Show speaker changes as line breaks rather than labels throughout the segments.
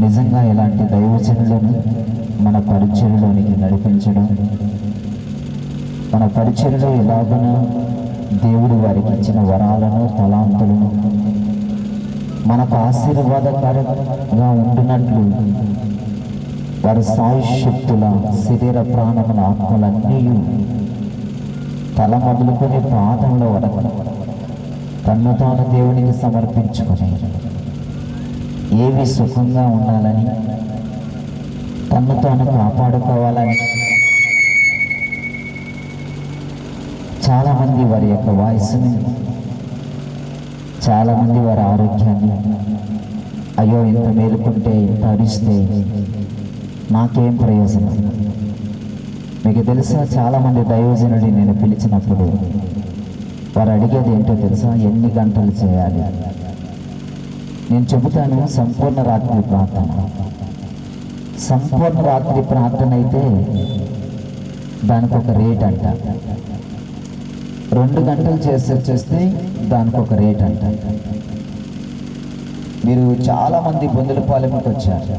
నిజంగా ఇలాంటి దైవజనులను మన పరిచయలోనికి నడిపించడం మన పరిచయలో ఎలాగున దేవుడు వారికి ఇచ్చిన వరాలను తలాంతులను మనకు ఆశీర్వాదకరంగా ఉండినట్లు వారి సాయుశక్తుల శరీర ప్రాణముల ఆత్మలన్నీ తల మొదలుకొని పాదంలో వడకడం తన్ను తాను దేవునికి సమర్పించుకొని ఏవి సుఖంగా ఉండాలని? తన్ను తాను కాపాడుకోవాలని? చాలామంది వారి యొక్క వాయిస్ని చాలామంది వారి ఆరోగ్యాన్ని అయ్యో ఇంత మేలుకుంటే ఇంత అరిస్తే నాకేం ప్రయోజనం? మీకు తెలుసా చాలామంది దైవజనుడి నేను పిలిచినప్పుడు వారు అడిగేది ఏంటో తెలుసా? ఎన్ని గంటలు చేయాలి? నేను చెబుతాను సంపూర్ణ రాత్రి ప్రార్థన. సంపూర్ణ రాత్రి ప్రార్థన అయితే దానికి ఒక రేట్ అంట. రెండు గంటలు చేసే వచ్చేస్తే దానికి ఒక రేట్ అంట. మీరు చాలామంది బొందులపాలెంకి వచ్చారు.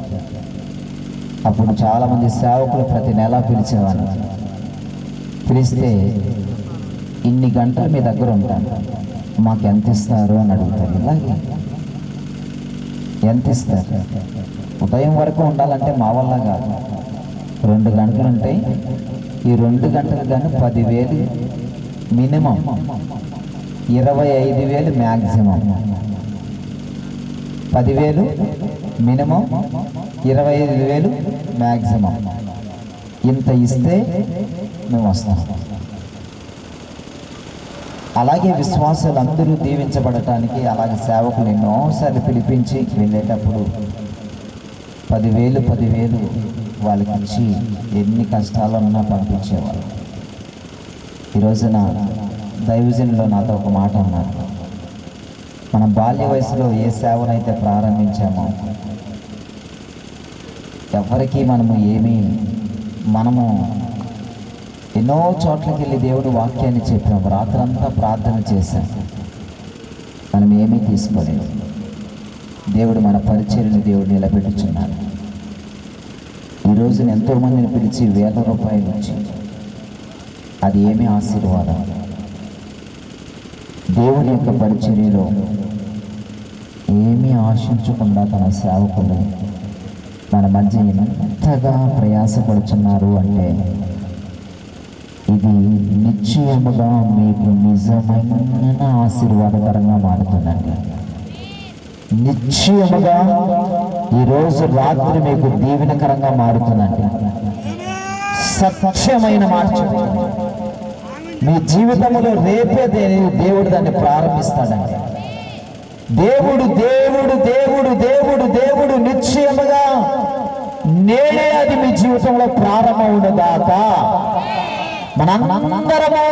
అప్పుడు చాలామంది సేవకులు ప్రతి నెల పిలిచేవారు పిలిస్తే ఇన్ని గంటలు మీ దగ్గర ఉంటాను. మాకు ఎంత ఇస్తారు అని అడుగుతారు. ఇలాగే ఎంత ఇస్తారు ఉదయం వరకు ఉండాలంటే మా వల్ల కాదు. రెండు గంటలు ఉంటాయి ఈ రెండు గంటలు కానీ పదివేలు మినిమం. ఇరవై ఐదు వేలు మ్యాక్సిమం పదివేలు మినిమం ఇరవై ఐదు వేలు మ్యాక్సిమం ఇంత ఇస్తే మేము వస్తాం అలాగే విశ్వాసాలు అందరూ దీవించబడటానికి అలాగే సేవకులు ఎన్నోసార్లు పిలిపించి వెళ్ళేటప్పుడు పదివేలు పదివేలు వాళ్ళకి ఇచ్చి ఎన్ని కష్టాలున్నా పంపించేవారు. ఈ రోజున నాతో ఒక మాట అన్నారు. మన బాల్య వయసులో ఏ సేవనైతే ప్రారంభించామో ఎవరికీ మనము ఏమీ మనము ఎన్నో చోట్లకి వెళ్ళి దేవుడు వాక్యాన్ని చెప్పాం. రాత్రంతా ప్రార్థన చేశాం. మనం ఏమీ తీసుకోలేదు. దేవుడు మన పరిచయని దేవుడు నిలబెట్టుచున్నాడు. ఈ రోజున పిలిచి వేల రూపాయలు ఇచ్చి అది ఏమి ఆశీర్వాదం. దేవుని యొక్క పరిచర్యలో ఏమీ ఆశించకుండా తన సేవకులు మన మధ్య ఎంతగా ప్రయాసపడుతున్నారు అంటే ఇది నిశ్చయముగా మీకు నిజమైన ఆశీర్వాదకరంగా మారుతుందండి. నిశ్చయముగా ఈరోజు రాత్రి మీకు దీవెనకరంగా మారుతుందండి. సత్యమైన మాట మీ జీవితంలో రేపే దేని దేవుడు దాన్ని ప్రారంభిస్తాడండి. దేవుడు దేవుడు దేవుడు దేవుడు దేవుడు నిశ్చయముగా నేడే అది మీ జీవితంలో ప్రారంభం దాకా మనందరము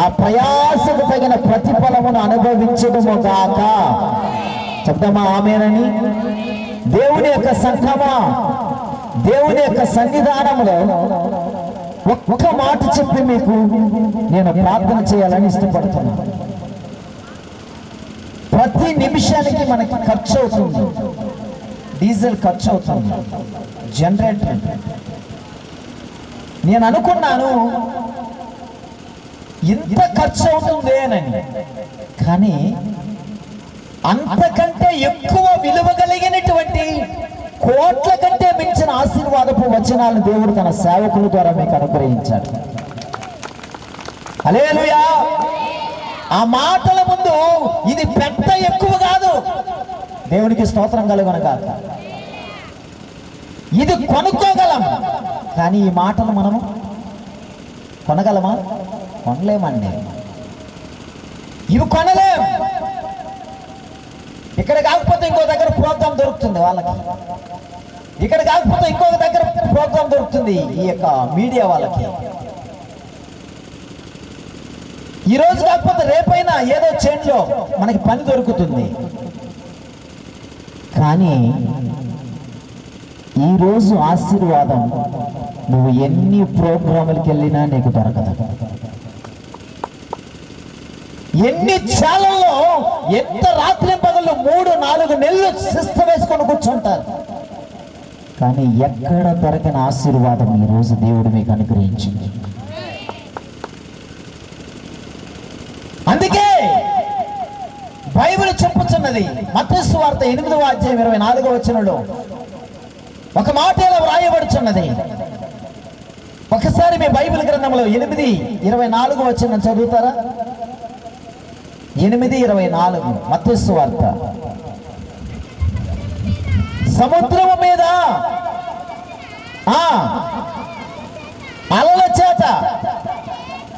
ఆ ప్రయాసకు తగిన ప్రతిఫలమును అనుభవించడము గాక. చెప్తామా ఆమెనని? దేవుని యొక్క సంఘమా? దేవుని యొక్క సన్నిధానంలో ఒక్క మాట చెప్పి మీకు నేను ప్రార్థన చేయాలని ఇష్టపడుతున్నాను. ప్రతి నిమిషానికి మనకి ఖర్చు అవుతుంది. డీజిల్ ఖర్చు అవుతుంది. జనరేటర్ నేను అనుకున్నాను ఇంత ఖర్చు అవుతుంది అని. కానీ అంతకంటే ఎక్కువ విలువ కలిగినటువంటి కోట్ల కంటే మించిన ఆశీర్వాదపు వచనాలను దేవుడు తన సేవకుల ద్వారా మీకు అనుగ్రహించాడు. హల్లెలూయా! ఆ మాటల ముందు ఇది పెద్ద ఎక్కువ కాదు. దేవునికి స్తోత్రం కలుగును ఇది కొనుక్కోగలం. కానీ ఈ మాటలు మనము కొనగలమా? కొనలేమండి. ఇవి కొనలేం. ఇక్కడ కాకపోతే ఇంకో దగ్గర ప్రోగ్రాం దొరుకుతుంది వాళ్ళకి. ఇక్కడ కాకపోతే ఇంకొక దగ్గర ప్రోగ్రాం దొరుకుతుంది ఈ యొక్క మీడియా వాళ్ళకి. ఈ రోజు కాకపోతే రేపైనా ఏదో చేంజ్లో మనకి పని దొరుకుతుంది. కానీ ఈ రోజు ఆశీర్వాదం. నువ్వు ఎన్ని ప్రోగ్రాములకి వెళ్ళినా నీకు దొరకదు. ఎన్ని ఛానల్లో ఎంత రాత్రి పగలు మూడు నాలుగు నెలలు శిస్త వేసుకొని కూర్చుంటారు. కానీ ఎక్కడ దొరకని ఆశీర్వాదం ఈరోజు దేవుడు మీకు అనుగ్రహించింది. అందుకే బైబిల్ చెప్పుచున్నది మత్స్సు వార్త ఎనిమిదవ అధ్యాయం ఇరవై నాలుగో వచ్చినలో ఒక మాట ఇలా వ్రాయబడుచున్నది. ఒకసారి మీ బైబిల్ గ్రంథంలో ఎనిమిది ఇరవై నాలుగు వచ్చిన చదువుతారా? ఎనిమిది ఇరవై నాలుగు. మత్స్సు వార్త. సముద్రము మీద ఆ అలల చేత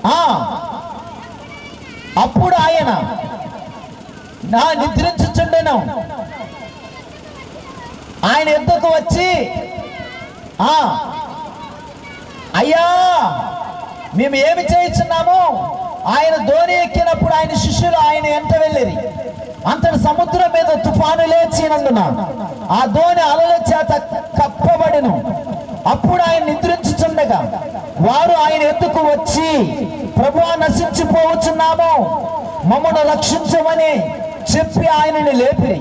ఆ అప్పుడు ఆయన నా నిద్రించుచుండెను. ఆయన ఎద్దకు వచ్చి ఆ అయ్యా మేము ఏమి చేయించున్నాము ఆయన ధోని ఎక్కినప్పుడు ఆయన శిష్యులు ఆయన ఎంట వెళ్ళేది అంతటి సముద్రం మీద తుఫాను లేచినందున ఆ ధోని అలల చేత కప్పబడిను. అప్పుడు ఆయన నిద్రించుచుండగా వారు ఆయన ఎత్తుకు వచ్చి ప్రభు నశించిపోవచ్చున్నాము. మమ్మను రక్షించమని చెప్పి ఆయనని లేపిరి.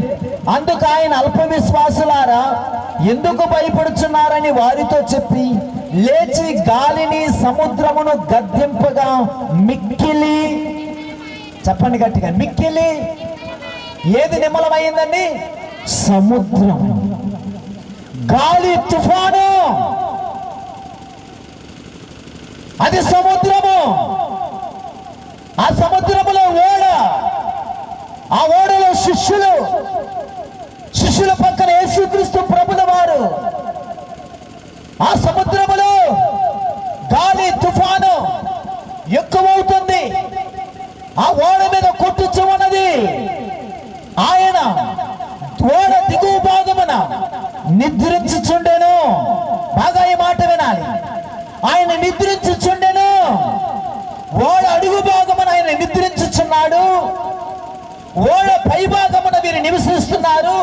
అందుకు ఆయన అల్పవిశ్వాసులారా ఎందుకు భయపడుచున్నారని వారితో చెప్పి లేచి గాలిని సముద్రమును గద్దెంపగా మిక్కిలి చెప్పండి గట్టిగా మిక్కిలి. ఏది నిమ్మలమైందండి? సముద్రం. గాలి తుఫాను. అది సముద్రము. ఆ సముద్రములో ఓడ. ఆ ఓడలో శిష్యులు శిష్యుల పక్కన యేసుక్రీస్తు ప్రభుల వారు ఆ సముద్రములో గాలి తుఫాను ఎక్కువవుతుంది. ఆ ఓడ మీద కొట్టుచు ఉన్నది ఆయన ఓడ దిగువ భాగమున నిద్రించుచుండెను. బాగా ఈ మాట వినాలి. ఆయన నిద్రించుచుండెను. ఓడ అడుగు భాగమున ఆయన నిద్రించుచున్నాడు. ఓడ పైభాగమున వీరు నివసిస్తున్నారు.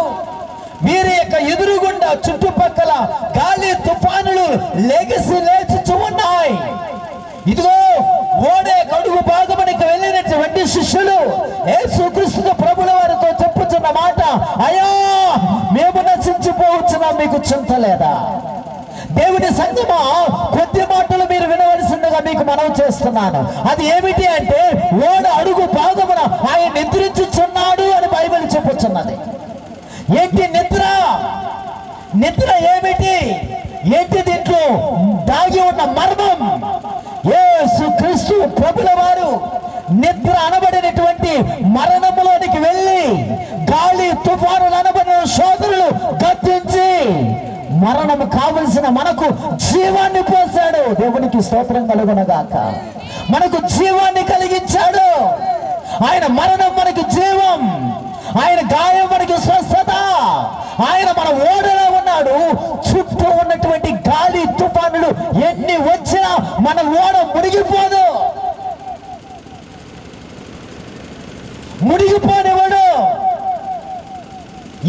వీరి యొక్క ఎదురుగుండా చుట్టుపక్కల గాలి తుఫానులు లెగసి లేచుచు ఉన్నాయి. ఇదిగో ఓడే కడుగు భాగమునికి వెళ్ళినటువంటి శిష్యులు యేసుక్రీస్తు ప్రభుల వారితో చెప్పుచున్న మాట అయ్యా మేము నశించిపోవచ్చున్నా మీకు చింత లేదా? దేవుని సంగమా కొద్ది మాటలు మీరు వినవలసిందిగా మీకు మనవి చేస్తున్నాను. అది ఏమిటి అంటే ఓడ అడుగు భాగమున ఆయన నిద్రించ ఏంటి నిద్ర? నిద్ర ఏమిటి? ఏంటి దీంట్లో దాగి ఉన్న మర్మం? ఏసు క్రీస్తు ప్రభుల వారు నిద్ర అనబడినటువంటి మరణములోనికి వెళ్ళి గాలి తుఫానులు అనబడిన సోదరులు గద్దించి మరణము కావలసిన మనకు జీవాన్ని పోసాడు దేవునికి స్తోత్రం కలుగునగాక. మనకు జీవాన్ని కలిగించాడు. ఆయన మరణం మనకి జీవం. ఆయన గాయం మనకి స్వస్థత. ఆయన మన ఓడలో ఉన్నాడు. చుట్టూ ఉన్నటువంటి గాలి తుఫానులు ఎన్ని వచ్చినా మన ఓడ మునిగిపోదు. మునిగిపోనివాడు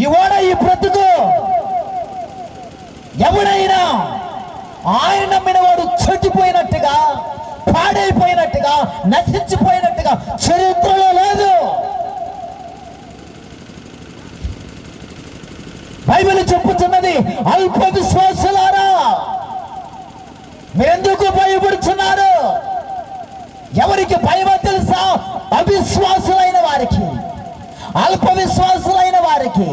ఈ ఓడ ఈ బ్రతుకు ఎవడైనా ఆయన నమ్మిన వాడు చెడిపోయినట్టుగా పాడైపోయినట్టుగా నశించిపోయినట్టుగా చరిత్రలో లేదు బైబిల్ చెప్పుతున్నది అల్ప విశ్వాసులారా మీరెందుకు భయపడుచున్నారు? ఎవరికి భయమో తెలుసా? అవిశ్వాసులైన వారికి. అల్ప విశ్వాసులైన వారికి.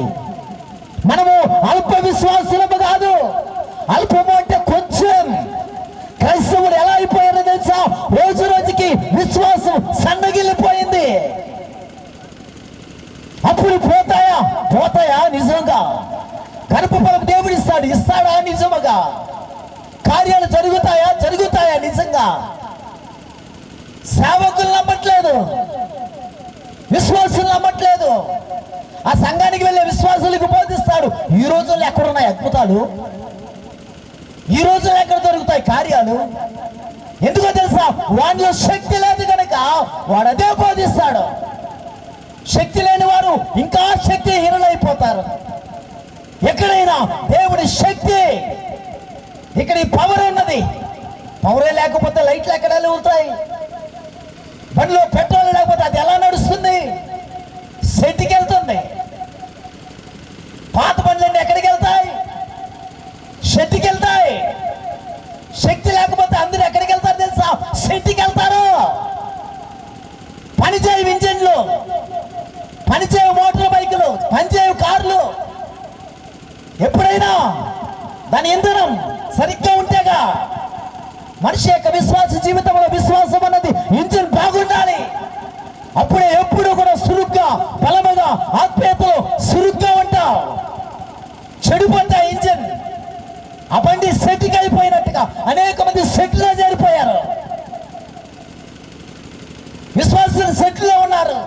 మనము అల్ప విశ్వాసులము కాదు అల్పము అంటే కొంచెం క్రైస్తవులు ఎలా అయిపోయారో తెలుసా రోజు రోజుకి విశ్వాసం సన్నగిల్లిపోయింది అప్పుడు పోతాయా పోతాయా నిజంగా గర్భఫలం దేవుడు ఇస్తాడు ఇస్తాడా నిజముగా కార్యాలు జరుగుతాయా జరుగుతాయా నిజంగా సేవకులు నమ్మట్లేదు. విశ్వాసులు నమ్మట్లేదు. ఆ సంఘానికి వెళ్ళే విశ్వాసులకు బోధిస్తాడు. ఈ రోజుల్లో ఎక్కడున్నాయి అద్భుతాలు? ఈ రోజుల్లో ఎక్కడ దొరుకుతాయి కార్యాలు? ఎందుకో తెలుసా? వాడిలో శక్తి లేదు కనుక వాడు అదే బోధిస్తాడు. శక్తి లేని వారు ఇంకా శక్తిహీనులైపోతారు. ఎక్కడైనా దేవుడి శక్తి ఇక్కడ ఈ పవర్ ఉన్నది. పవరే లేకపోతే లైట్లు ఎక్కడ వెళ్తాయి బండిలో పెట్రోల్ లేకపోతే అది ఎలా నడుస్తుంది? సెట్టికి వెళ్తుంది. పాత బండ్లన్నీ ఎక్కడికి వెళ్తాయి?
షెట్టికి వెళ్తాయి. శక్తి లేకపోతే అందరూ ఎక్కడికి వెళ్తారు తెలుసా? షెట్టికి వెళ్తారు. పనిచేయ ఇంజన్లు. పనిచేయ మోటార్ బైకులు. పనిచేయ కార్లు. ఎప్పుడైనా దాని ఇంధనం సరిగ్గా ఉంటేగా మనిషి యొక్క విశ్వాస జీవితంలో విశ్వాసం అన్నది ఇంజన్ అప్పుడే ఎప్పుడు కూడా సురుగ్గా బలముగా ఆత్మీయతలో సురుగ్గా ఉంటావు. చెడిపోతా ఇంజన్ ఆ బండి సెట్కి అయిపోయినట్టుగా అనేక మంది సెట్లో చేరిపోయారు. విశ్వాసులు సెట్లో ఉన్నారు.